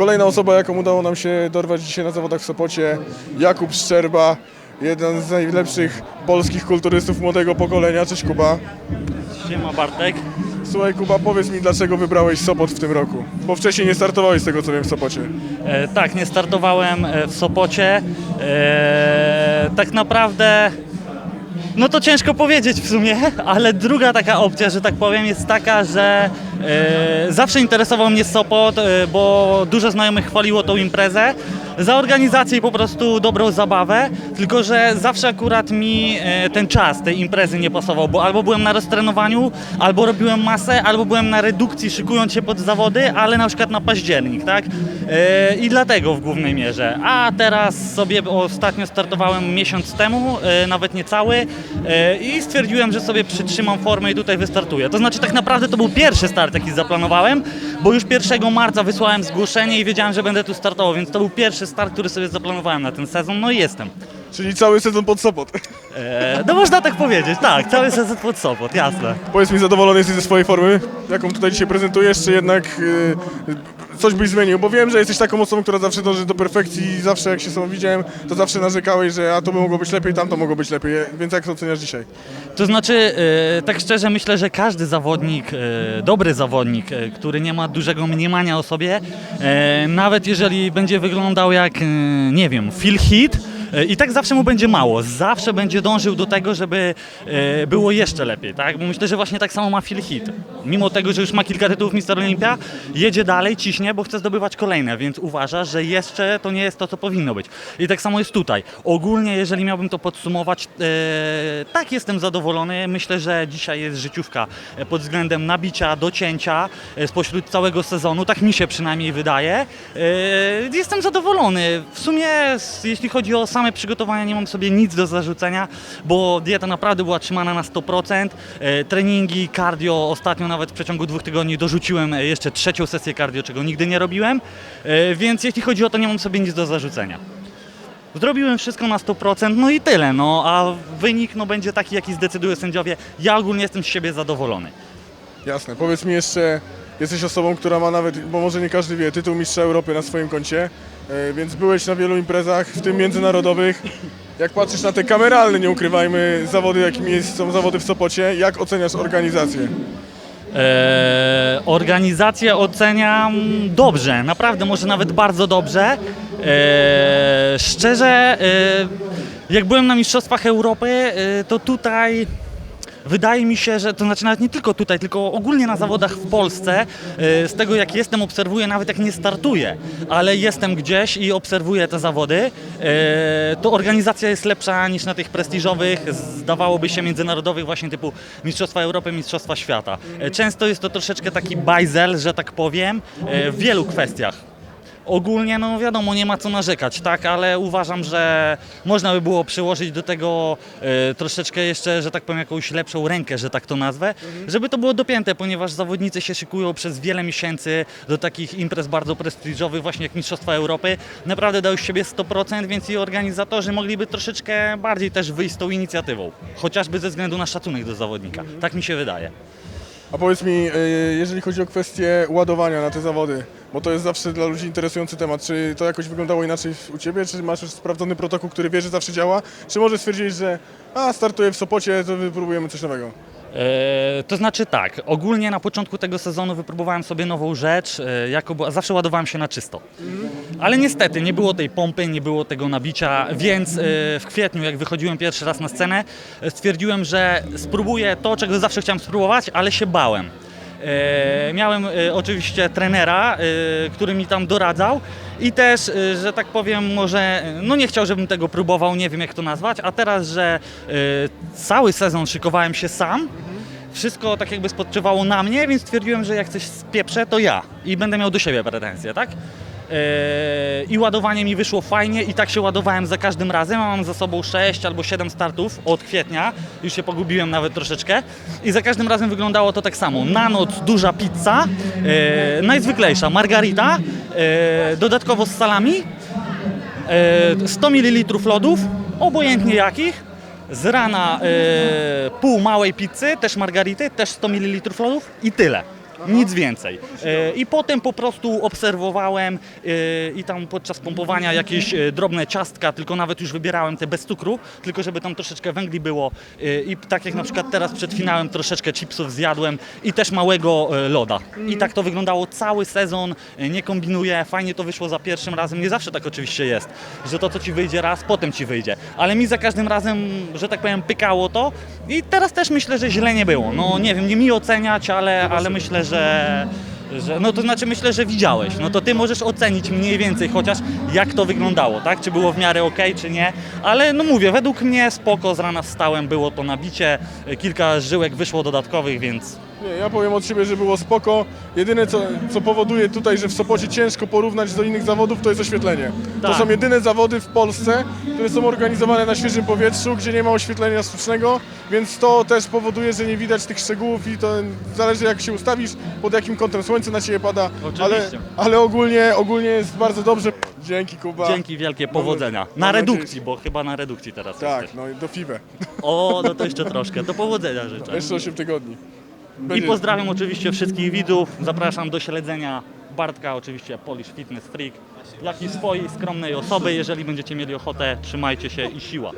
Kolejna osoba, jaką udało nam się dorwać dzisiaj na zawodach w Sopocie, Jakub Szczerba, jeden z najlepszych polskich kulturystów młodego pokolenia. Cześć Kuba. Siema Bartek. Słuchaj Kuba, powiedz mi, dlaczego wybrałeś Sopot w tym roku? Bo wcześniej nie startowałeś z tego, co wiem, w Sopocie. E, tak, nie startowałem e, w Sopocie. E, tak naprawdę, no to ciężko powiedzieć w sumie, ale druga taka opcja, że tak powiem, jest taka, że e, zawsze interesował mnie Sopot, e, bo dużo znajomych chwaliło tą imprezę. Za organizację i po prostu dobrą zabawę, tylko że zawsze akurat mi e, ten czas tej imprezy nie pasował, bo albo byłem na roztrenowaniu, albo robiłem masę, albo byłem na redukcji szykując się pod zawody, ale na przykład na październik, tak? E, I dlatego w głównej mierze. A teraz sobie ostatnio startowałem miesiąc temu, e, nawet nie cały, i stwierdziłem, że sobie przytrzymam formę i tutaj wystartuję. To znaczy tak naprawdę to był pierwszy start, jaki zaplanowałem, bo już 1 marca wysłałem zgłoszenie i wiedziałem, że będę tu startował, więc to był pierwszy start, który sobie zaplanowałem na ten sezon, no i jestem. Czyli cały sezon pod Sopot. E, no można tak powiedzieć, tak, cały sezon pod Sopot, jasne. Powiedz mi, zadowolony jesteś ze swojej formy, jaką tutaj dzisiaj prezentujesz, czy jednak y, coś byś zmienił? Bo wiem, że jesteś taką osobą, która zawsze dąży do perfekcji i zawsze jak się z tobą widziałem, to zawsze narzekałeś, że a to by mogło być lepiej, tam to mogło być lepiej, więc jak to oceniasz dzisiaj? To znaczy, e, tak szczerze myślę, że każdy zawodnik, e, dobry zawodnik, e, który nie ma dużego mniemania o sobie, e, nawet jeżeli będzie wyglądał jak, e, nie wiem, Phil Heath, e, i tak zawsze mu będzie mało. Zawsze będzie dążył do tego, żeby e, było jeszcze lepiej, tak? Bo myślę, że właśnie tak samo ma Phil Heath. Mimo tego, że już ma kilka tytułów Mister Olympia, jedzie dalej, ciśnie, bo chce zdobywać kolejne, więc uważa, że jeszcze to nie jest to, co powinno być. I tak samo jest tutaj. Ogólnie, jeżeli miałbym to podsumować, e, tak jestem zadowolony. Myślę, że dzisiaj jest życiówka e, pod względem nabicia, docięcia spośród całego sezonu, tak mi się przynajmniej wydaje. Jestem zadowolony. W sumie, jeśli chodzi o same przygotowania, nie mam sobie nic do zarzucenia, bo dieta naprawdę była trzymana na 100%. E, Treningi, cardio, ostatnio nawet w przeciągu dwóch tygodni dorzuciłem e, jeszcze trzecią sesję cardio, czego nigdy nie robiłem, E, więc jeśli chodzi o to, nie mam sobie nic do zarzucenia. Zrobiłem wszystko na 100%, no i tyle, no a wynik no, będzie taki, jaki zdecydują sędziowie. Ja ogólnie jestem z siebie zadowolony. Jasne, powiedz mi jeszcze, jesteś osobą, która ma nawet, bo może nie każdy wie, tytuł Mistrza Europy na swoim koncie, e, więc byłeś na wielu imprezach, w tym międzynarodowych. Jak patrzysz na te kameralne, nie ukrywajmy, zawody, jakimi są zawody w Sopocie, jak oceniasz organizację? Eee, organizację oceniam dobrze, naprawdę, może nawet bardzo dobrze. Eee, szczerze, eee, jak byłem na Mistrzostwach Europy, eee, to tutaj wydaje mi się, że to znaczy nawet nie tylko tutaj, tylko ogólnie na zawodach w Polsce, eee, z tego jak jestem, obserwuję, nawet jak nie startuję, ale jestem gdzieś i obserwuję te zawody, eee, to organizacja jest lepsza niż na tych prestiżowych, zdawałoby się międzynarodowych właśnie typu Mistrzostwa Europy, Mistrzostwa Świata. E, Często jest to troszeczkę taki bajzel, że tak powiem, w wielu kwestiach. Ogólnie, no wiadomo, nie ma co narzekać, tak, ale uważam, że można by było przyłożyć do tego e, troszeczkę jeszcze, że tak powiem, jakąś lepszą rękę, że tak to nazwę, żeby to było dopięte, ponieważ zawodnicy się szykują przez wiele miesięcy do takich imprez bardzo prestiżowych, właśnie jak Mistrzostwa Europy. Naprawdę dają z siebie 100%, więc i organizatorzy mogliby troszeczkę bardziej też wyjść z tą inicjatywą, chociażby ze względu na szacunek do zawodnika. Tak mi się wydaje. A powiedz mi, e, jeżeli chodzi o kwestię ładowania na te zawody, bo to jest zawsze dla ludzi interesujący temat, czy to jakoś wyglądało inaczej u Ciebie, czy masz już sprawdzony protokół, który wiesz, że zawsze działa, czy może stwierdzić, że a, startuję w Sopocie, to wypróbujemy coś nowego? E, to znaczy tak, ogólnie na początku tego sezonu wypróbowałem sobie nową rzecz, e, jako, zawsze ładowałem się na czysto. Ale niestety nie było tej pompy, nie było tego nabicia, więc e, w kwietniu, jak wychodziłem pierwszy raz na scenę, stwierdziłem, że spróbuję to, czego zawsze chciałem spróbować, ale się bałem. Miałem oczywiście trenera, który mi tam doradzał i też, e, że tak powiem, może, no nie chciał, żebym tego próbował, nie wiem jak to nazwać, a teraz, że e, cały sezon szykowałem się sam, wszystko tak jakby spoczywało na mnie, więc stwierdziłem, że jak coś spieprzę, to ja i będę miał do siebie pretensje, tak? Eee, I ładowanie mi wyszło fajnie i tak się ładowałem za każdym razem. Mam za sobą 6 albo 7 startów od kwietnia, już się pogubiłem nawet troszeczkę i za każdym razem wyglądało to tak samo. Na noc duża pizza, eee, najzwyklejsza margarita, eee, dodatkowo z salami, eee, 100 ml lodów, obojętnie jakich, z rana eee, pół małej pizzy, też margarity, też 100 ml lodów i tyle. Nic więcej. E, I potem po prostu obserwowałem e, i tam podczas pompowania jakieś e, drobne ciastka, tylko nawet już wybierałem te bez cukru, tylko żeby tam troszeczkę węgli było. I tak jak na przykład teraz przed finałem troszeczkę chipsów zjadłem i też małego loda. I tak to wyglądało cały sezon, nie kombinuję, fajnie to wyszło za pierwszym razem. Nie zawsze tak oczywiście jest, że to co ci wyjdzie raz, potem ci wyjdzie. Ale mi za każdym razem, że tak powiem, pykało to i teraz też myślę, że źle nie było. No nie wiem, nie mi oceniać, ale, ale myślę, że, że no to znaczy myślę, że widziałeś. No to ty możesz ocenić mniej więcej chociaż jak to wyglądało, tak? Czy było w miarę ok, czy nie. Ale no mówię, według mnie spoko, z rana wstałem, było to nabicie, kilka żyłek wyszło dodatkowych, więc Nie, ja powiem od siebie, że było spoko. Jedyne co, co powoduje tutaj, że w Sopocie ciężko porównać do innych zawodów, to jest oświetlenie. To Tak. są jedyne zawody w Polsce, które są organizowane na świeżym powietrzu, gdzie nie ma oświetlenia sztucznego, więc to też powoduje, że nie widać tych szczegółów i to zależy jak się ustawisz, pod jakim kątem słońce na ciebie pada. Ale, Oczywiście. ale ogólnie, ogólnie jest bardzo dobrze. Dzięki Kuba. dzięki wielkie, powodzenia. Na redukcji, bo chyba na redukcji teraz Tak, jesteś. no i do FIBE. O, no to jeszcze troszkę, to powodzenia życzę. Jeszcze 8 tygodni. I pozdrawiam oczywiście wszystkich widzów. Zapraszam do śledzenia Bartka, oczywiście Polish Fitness Freak, jak i swojej skromnej osoby. Jeżeli będziecie mieli ochotę, trzymajcie się i siła.